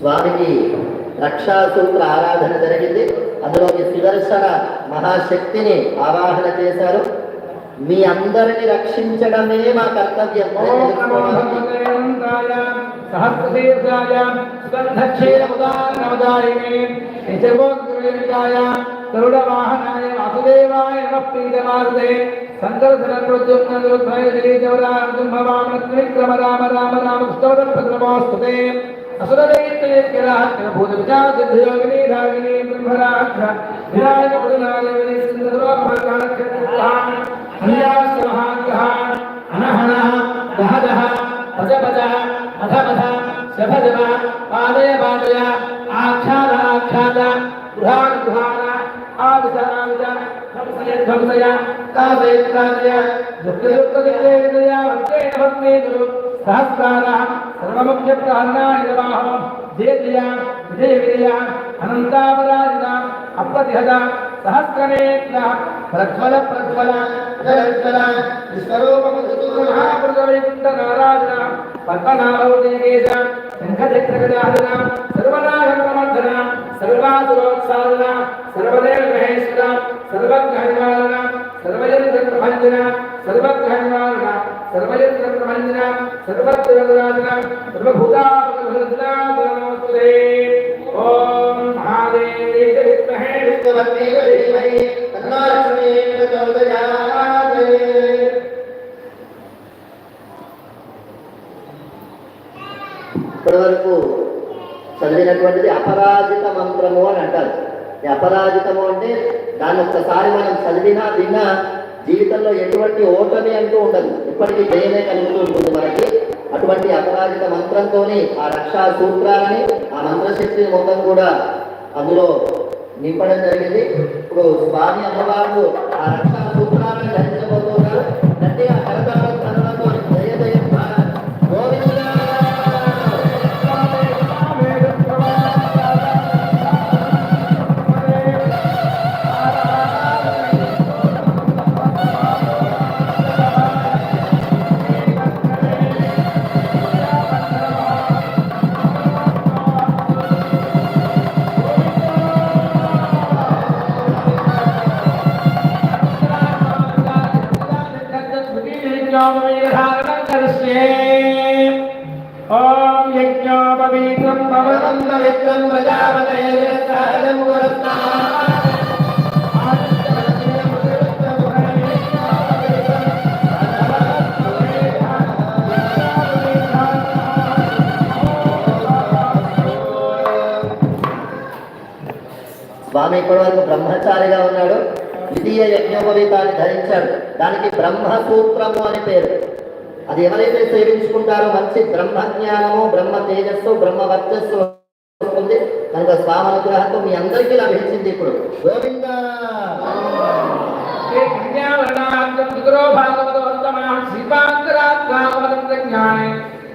స్వామికి రక్షాసూత్ర ఆరాధన జరిగింది. అందులోకి సుదర్శన మహాశక్తిని ఆవాహన చేశారు. మీ అందరిని రక్షించడమే మా కర్తవ్యం. ఓం గరుడవాహనాయ వాసుదేవాయ నమః ప్రీతమారుదే సందర్శన ప్రద్యుమ్న రామ రామ రామ స్తోత్రం पादय पादय आख्यान आख्यान गृहान गृहान आविधानाविध ध्वंसय ध्वंसय कादय कादय दुःख दुःख दुःखेन्द्रिया भक्तेन भक्तेन పద శభ శభ పాదయ పాదయ ఆఖ్యాన ఆఖ్యాన గృహాన గృహాన ఆవిధ ఆవిధ ధ్వంసయ ధ్వంసయ కాదయ కాదయ దుఃఖ దుఃఖ దిగ్దయ విదయ వంకేన భక్తే గురు సహస్రార సర్వముఖ్యప్రాణాయ నమః విజయ విజయ అనంతాపరాజిత అప్రతిహత సహస్రనేత్ర ప్రజ్వల ప్రజ్వల జలజ్వల విశ్వరూపమహాపురుషవైకుంఠ నారాయణ పద్మనాభౌదేశ శంఖచక్రగదాధన సర్వాసురోత్సాదన సర్వదేవ మహేశ్వర సర్వగ్రహనివారణ సర్వయంత్ర ప్రభంజన సర్వగ్రహనివారణ సర్వయంత్ర ప్రభంజన సర్వత్రరాజన సర్వభూతాపకృష్ణాదే ఓం మహాదేవి విద్మహే విష్ణువర్ణేవ ధీమహి తన్నో లక్ష్మీ ప్రచోదయాత్. ఇప్పటి వరకు చదివినటువంటిది అపరాజిత మంత్రము అని అంటారు ఈ అపరాజితము అంటే దాన్ని ఒక్కసారి మనం చదివినా విన్నా జీవితంలో ఎటువంటి ఓటమి అంటూ ఉండదు. ఇప్పటికీ జయమే కలుగుతూ ఉంటుంది మనకి. అటువంటి అపరాజిత మంత్రంతోని ఆ రక్షా సూత్రాలని ఆ మంత్రశక్తిని మొత్తం కూడా అందులో నింపడం జరిగింది. ఇప్పుడు స్వామి అమ్మవారు ఆ రక్షా సూత్రాలు ఓం యజ్ఞోపవీతం భవనం పవిత్రం ప్రజాపతయే సహజం పురస్తా స్వామి ఇప్పటి వరకు బ్రహ్మచారిగా ఉన్నాడు. ద్వితీయ యజ్ఞోపవీతాన్ని ధరించాడు. దానికి బ్రహ్మసూత్రము అని పేరు. అది ఎవరైతే సేవించుకుంటారో మంచి బ్రహ్మ జ్ఞానము బ్రహ్మ తేజస్సు బ్రహ్మ వర్చస్సు వస్తుంది. కనుక స్వామి అనుగ్రహంతో మీ అందరికీ లభించింది ఇప్పుడు. గోవింద!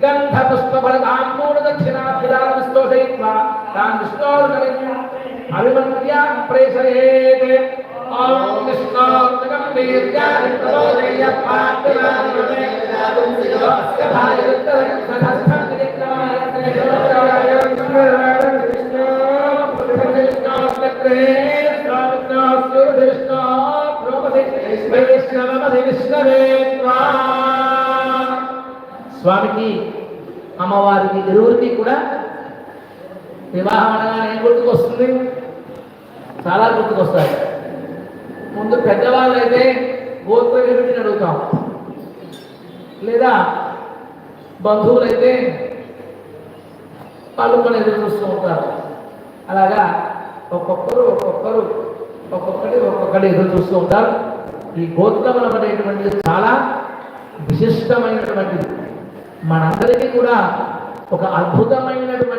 గంధ తాన్ విష్ణోర్గలిం అభిమంత్య ప్రేషయేత్. స్వామికి అమ్మవారికి ఇరువురికి కూడా వివాహం అనగానే ఏం గుర్తుకొస్తుంది? చాలా గుర్తుకొస్తాయి. ముందు పెద్దవాళ్ళు అయితే గోత్ర విభూతిని అడుగుతాం లేదా బంధువులైతే వాళ్ళు మన ఎదురు చూస్తూ ఉంటారు. అలాగా ఒక్కొక్కరు ఒక్కొక్కరు ఒక్కొక్కటి ఒక్కొక్కటి ఎదురు చూస్తూ ఉంటారు. ఈ గోత్రములం అనేటువంటిది చాలా విశిష్టమైనటువంటిది. మనందరికీ కూడా ఒక అద్భుతమైనటువంటి